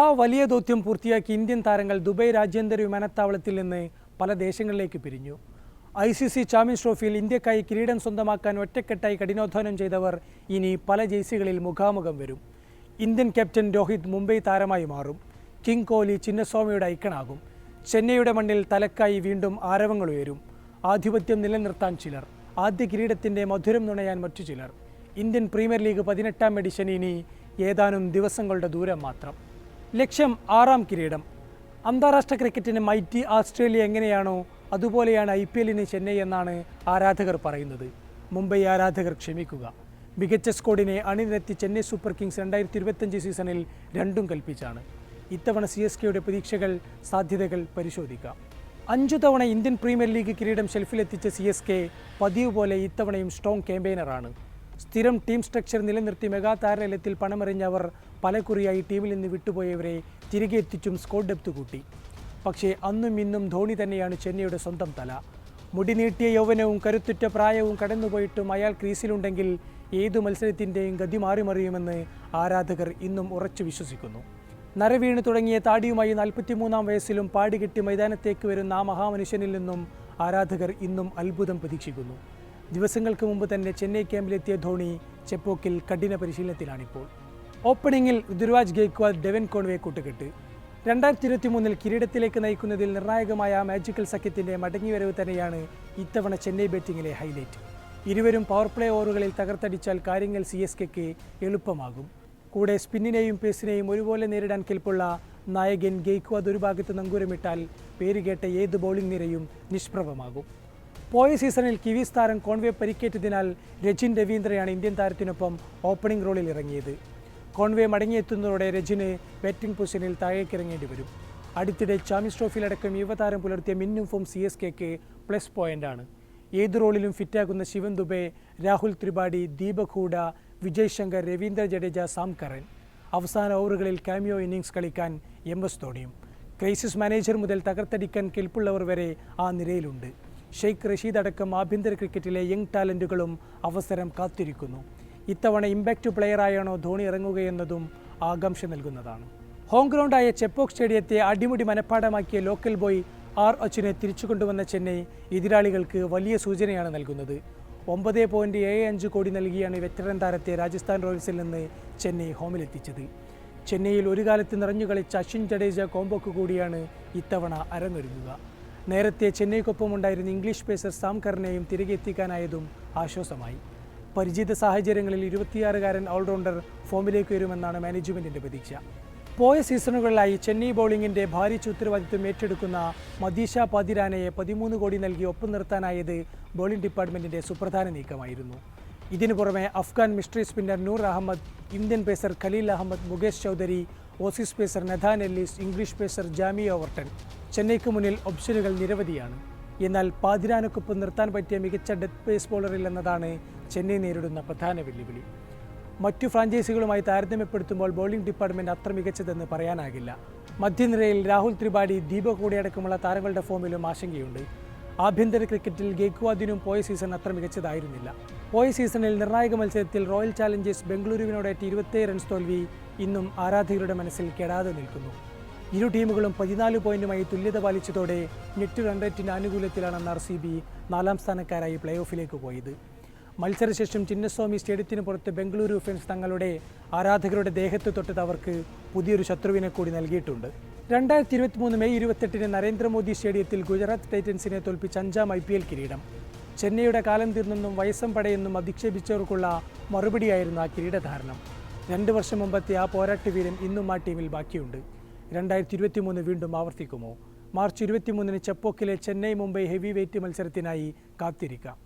ആ വലിയ ദൗത്യം പൂർത്തിയാക്കി ഇന്ത്യൻ താരങ്ങൾ ദുബായ് രാജ്യാന്തര വിമാനത്താവളത്തിൽ നിന്ന് പല ദേശങ്ങളിലേക്ക് പിരിഞ്ഞു. ഐ സി സി ചാമ്പ്യൻസ് ട്രോഫിയിൽ ഇന്ത്യക്കായി കിരീടം സ്വന്തമാക്കാൻ ഒറ്റക്കെട്ടായി കഠിനാധ്വാനം ചെയ്തവർ ഇനി പല ജേഴ്സികളിൽ മുഖാമുഖം വരും. ഇന്ത്യൻ ക്യാപ്റ്റൻ രോഹിത് മുംബൈ താരമായി മാറും. കിങ് കോഹ്ലി ചിന്നസ്വാമിയുടെ ഐക്കണാകും ചെന്നൈയുടെ മണ്ണിൽ തലക്കായി വീണ്ടും ആരവങ്ങൾ ഉയരും. ആധിപത്യം നിലനിർത്താൻ ചിലർ ആദ്യ കിരീടത്തിന്റെ മധുരം നുണയാൻ മറ്റു ചിലർ. ഇന്ത്യൻ പ്രീമിയർ ലീഗ് പതിനെട്ടാം എഡിഷൻ ഇനി ഏതാനും ദിവസങ്ങളുടെ ദൂരം മാത്രം. ലക്ഷ്യം ആറാം കിരീടം. അന്താരാഷ്ട്ര ക്രിക്കറ്റിന് മൈറ്റി ഓസ്ട്രേലിയ എങ്ങനെയാണോ അതുപോലെയാണ് ഐ പി എല്ലിന് ചെന്നൈ എന്നാണ് ആരാധകർ പറയുന്നത്. മുംബൈ ആരാധകർ ക്ഷമിക്കുക. മികച്ച സ്കോഡിനെ അണിനിരത്തി ചെന്നൈ സൂപ്പർ കിങ്സ് രണ്ടായിരത്തി ഇരുപത്തഞ്ച് സീസണിൽ രണ്ടും കൽപ്പിച്ചാണ്. ഇത്തവണ സി എസ് കെയുടെ പ്രതീക്ഷകൾ സാധ്യതകൾ പരിശോധിക്കാം. അഞ്ചു തവണ ഇന്ത്യൻ പ്രീമിയർ ലീഗ് കിരീടം ഷെൽഫിലെത്തിച്ച സി എസ് കെ പതിവ് പോലെ ഇത്തവണയും സ്ട്രോങ് ക്യാമ്പയിനറാണ്. സ്ഥിരം ടീം സ്ട്രക്ചർ നിലനിർത്തി മെഗാ താരലയത്തിൽ പണമെറിഞ്ഞവർ പലകുറിയായി ടീമിൽ നിന്ന് വിട്ടുപോയവരെ തിരികെ എത്തിച്ചും സ്കോഡ് ഡെപ്ത് കൂട്ടി. പക്ഷേ അന്നും ഇന്നും ധോണി തന്നെയാണ് ചെന്നൈയുടെ സ്വന്തം തല. മുടി നീട്ടിയ യൗവനവും കരുത്തുറ്റ പ്രായവും കടന്നുപോയിട്ടും അയാൾ ക്രീസിലുണ്ടെങ്കിൽ ഏതു മത്സരത്തിന്റെയും ഗതി മാറിമറിയുമെന്ന് ആരാധകർ ഇന്നും ഉറച്ചു വിശ്വസിക്കുന്നു. നരവീണ് തുടങ്ങിയ താടിയുമായി നാൽപ്പത്തിമൂന്നാം വയസ്സിലും പാടികെട്ടി മൈതാനത്തേക്ക് വരുന്ന ആ മഹാമനുഷ്യനിൽ നിന്നും ആരാധകർ ഇന്നും അത്ഭുതം പ്രതീക്ഷിക്കുന്നു. ദിവസങ്ങൾക്ക് മുമ്പ് തന്നെ ചെന്നൈ ക്യാമ്പിലെത്തിയ ധോണി ചെപ്പോക്കിൽ കഠിന പരിശീലനത്തിലാണിപ്പോൾ. ഓപ്പണിംഗിൽ ഋതുരാജ് ഗെയ്ക്വാദ് ഡെവൻ കോൺവേ കൂട്ടുകെട്ട്. രണ്ടായിരത്തി ഇരുപത്തി മൂന്നിൽ കിരീടത്തിലേക്ക് നയിക്കുന്നതിൽ നിർണായകമായ മാജിക്കൽ സഖ്യത്തിന്റെ മടങ്ങിവരവ് തന്നെയാണ് ഇത്തവണ ചെന്നൈ ബാറ്റിംഗിലെ ഹൈലൈറ്റ് ഇരുവരും പവർ പ്ലേ ഓവറുകളിൽ തകർത്തടിച്ചാൽ കാര്യങ്ങൾ സി എസ് കെക്ക് എളുപ്പമാകും. കൂടെ സ്പിന്നിനെയും പേസിനെയും ഒരുപോലെ നേരിടാൻ കെൽപ്പുള്ള നായകൻ ഗെയ്ക്വാദ് ഒരു ഭാഗത്ത് നങ്കൂരമിട്ടാൽ പേരുകേട്ട ഏത് ബൗളിംഗ് നിരയും നിഷ്പ്രഭമാകും. പോയ സീസണിൽ കിവീസ് താരം കോൺവേ പരിക്കേറ്റതിനാൽ രജിൻ രവീന്ദ്രയാണ് ഇന്ത്യൻ താരത്തിനൊപ്പം ഓപ്പണിംഗ് റോളിൽ ഇറങ്ങിയത്. കോൺവേ മടങ്ങിയെത്തുന്നതോടെ രജിന് ബാറ്റിംഗ് പൊസിഷനിൽ താഴേക്കിറങ്ങേണ്ടി വരും. അടുത്തിടെ ചാമ്പ്യൻസ് ട്രോഫിയിലടക്കം യുവതാരം പുലർത്തിയ മിന്നും ഫോം സി എസ് കെക്ക് പ്ലസ് പോയിന്റാണ്. ഏത് റോളിലും ഫിറ്റാകുന്ന ശിവൻ ദുബെ രാഹുൽ ത്രിപാഠി ദീപക് ഹൂഡ വിജയ് ശങ്കർ രവീന്ദ്ര ജഡേജ സാം കറൻ അവസാന ഓവറുകളിൽ കാമിയോ ഇന്നിങ്സ് കളിക്കാൻ എം എസ് ധോണിയും. ക്രൈസിസ് മാനേജർ മുതൽ തകർത്തടിക്കാൻ കെൽപ്പുള്ളവർ വരെ ആ നിരയിലുണ്ട്. ഷെയ്ഖ് റഷീദ് അടക്കം ആഭ്യന്തര ക്രിക്കറ്റിലെ യങ് ടാലന്റുകളും അവസരം കാത്തിരിക്കുന്നു. ഇത്തവണ ഇമ്പാക്റ്റ് പ്ലെയറായാണോ ധോണി ഇറങ്ങുകയെന്നതും ആകാംക്ഷ നൽകുന്നതാണ്. ഹോം ഗ്രൗണ്ടായ ചെപ്പോക് സ്റ്റേഡിയത്തെ അടിമുടി മനഃപ്പാടമാക്കിയ ലോക്കൽ ബോയ് ആർ അച്ചുനെ തിരിച്ചു കൊണ്ടുവന്ന ചെന്നൈ എതിരാളികൾക്ക് വലിയ സൂചനയാണ് നൽകുന്നത്. ഒമ്പത് പോയിന്റ് ഏഴ് അഞ്ച് കോടി നൽകിയാണ് വെറ്ററൻ താരത്തെ രാജസ്ഥാൻ റോയൽസിൽ നിന്ന് ചെന്നൈ ഹോമിലെത്തിച്ചത് ചെന്നൈയിൽ ഒരു കാലത്ത് നിറഞ്ഞു കളിച്ച അശ്വിൻ ജഡേജ കോംബോക്ക് കൂടിയാണ് ഇത്തവണ അരങ്ങൊരുങ്ങുക നേരത്തെ ചെന്നൈക്കൊപ്പം ഉണ്ടായിരുന്ന ഇംഗ്ലീഷ് പേസർ സാം കറിനെയും തിരികെ എത്തിക്കാനായതും ആശ്വാസമായി. പരിചിത സാഹചര്യങ്ങളിൽ ഇരുപത്തിയാറുകാരൻ ഓൾറൗണ്ടർ ഫോമിലേക്ക് വരുമെന്നാണ് മാനേജ്മെന്റിന്റെ പ്രതീക്ഷ. പോയ സീസണുകളിലായി ചെന്നൈ ബൗളിംഗിന്റെ ഭാരിച്ച ഉത്തരവാദിത്വം ഏറ്റെടുക്കുന്ന മദീഷ പാതിരാനയെ പതിമൂന്ന് കോടി നൽകി ഒപ്പം നിർത്താനായത് ബൗളിംഗ് ഡിപ്പാർട്ട്മെന്റിന്റെ സുപ്രധാന നീക്കമായിരുന്നു. ഇതിനു പുറമെ Afghan mystery spinner Noor Ahmad Indian pacer Khaleel Ahmed Mukesh Choudhary Aussies pacer Nathan Ellis English pacer Jamie Overton. ചെന്നൈക്ക് മുന്നിൽ ഓപ്ഷനുകൾ നിരവധിയാണ്. എന്നാൽ പാതിരാനക്കൊപ്പം നിർത്താൻ പറ്റിയ മികച്ച ഡെത്ത് പേസ് ബോളറിൽ എന്നതാണ് ചെന്നൈ നേരിടുന്ന പ്രധാന വെല്ലുവിളി. മറ്റു ഫ്രാഞ്ചൈസികളുമായി താരതമ്യപ്പെടുത്തുമ്പോൾ ബോളിംഗ് ഡിപ്പാർട്ട്മെന്റ് അത്ര മികച്ചതെന്ന് പറയാനാകില്ല. മധ്യനിരയിൽ രാഹുൽ ത്രിപാഠി ദീപക് കൂടിയടക്കമുള്ള താരങ്ങളുടെ ഫോമിലും ആശങ്കയുണ്ട്. ആഭ്യന്തര ക്രിക്കറ്റിൽ ഗേക്വാദിനും പോയ സീസൺ അത്ര മികച്ചതായിരുന്നില്ല. പോയ സീസണിൽ നിർണായക മത്സരത്തിൽ റോയൽ ചാലഞ്ചേഴ്സ് ബംഗളൂരുവിനോടേറ്റ ഇരുപത്തേഴ് റൺസ് തോൽവി. ഇന്നും ആരാധകരുടെ മനസ്സിൽ കെടാതെ നിൽക്കുന്നു. ഇരു ടീമുകളും പതിനാല് പോയിന്റുമായി തുല്യത പാലിച്ചതോടെ നെറ്റ് റൺ റേറ്റിന് ആനുകൂല്യത്തിലാണ് ആർ സി ബി നാലാം സ്ഥാനക്കാരായി പ്ലേ ഓഫിലേക്ക് പോയത്. മത്സരശേഷം ചിന്നസ്വാമി സ്റ്റേഡിയത്തിന് പുറത്ത് ബംഗളൂരു ഫെൻസ് തങ്ങളുടെ ആരാധകരുടെ ദേഹത്ത് തൊട്ടത് അവർക്ക് പുതിയൊരു ശത്രുവിനെ കൂടി നൽകിയിട്ടുണ്ട്. രണ്ടായിരത്തി ഇരുപത്തി മൂന്ന് മെയ് ഇരുപത്തെട്ടിന് നരേന്ദ്രമോദി സ്റ്റേഡിയത്തിൽ ഗുജറാത്ത് ടൈറ്റൻസിനെ തോൽപ്പിച്ച അഞ്ചാം ഐ പി എൽ കിരീടം. ചെന്നൈയുടെ കാലം തീർന്നെന്നും വയസ്സം പടയെന്നും അധിക്ഷേപിച്ചവർക്കുള്ള മറുപടിയായിരുന്നു ആ കിരീടധാരണം. രണ്ട് വർഷം മുമ്പത്തെ ആ പോരാട്ട വീരം ഇന്നും ആ ടീമിൽ ബാക്കിയുണ്ട്. രണ്ടായിരത്തി ഇരുപത്തി മൂന്ന് വീണ്ടും ആവർത്തിക്കുമോ? മാർച്ച് ഇരുപത്തിമൂന്നിന് ചെപ്പോക്കിലെ ചെന്നൈ മുംബൈ ഹെവി വെയ്റ്റ് മത്സരത്തിനായി കാത്തിരിക്കാം.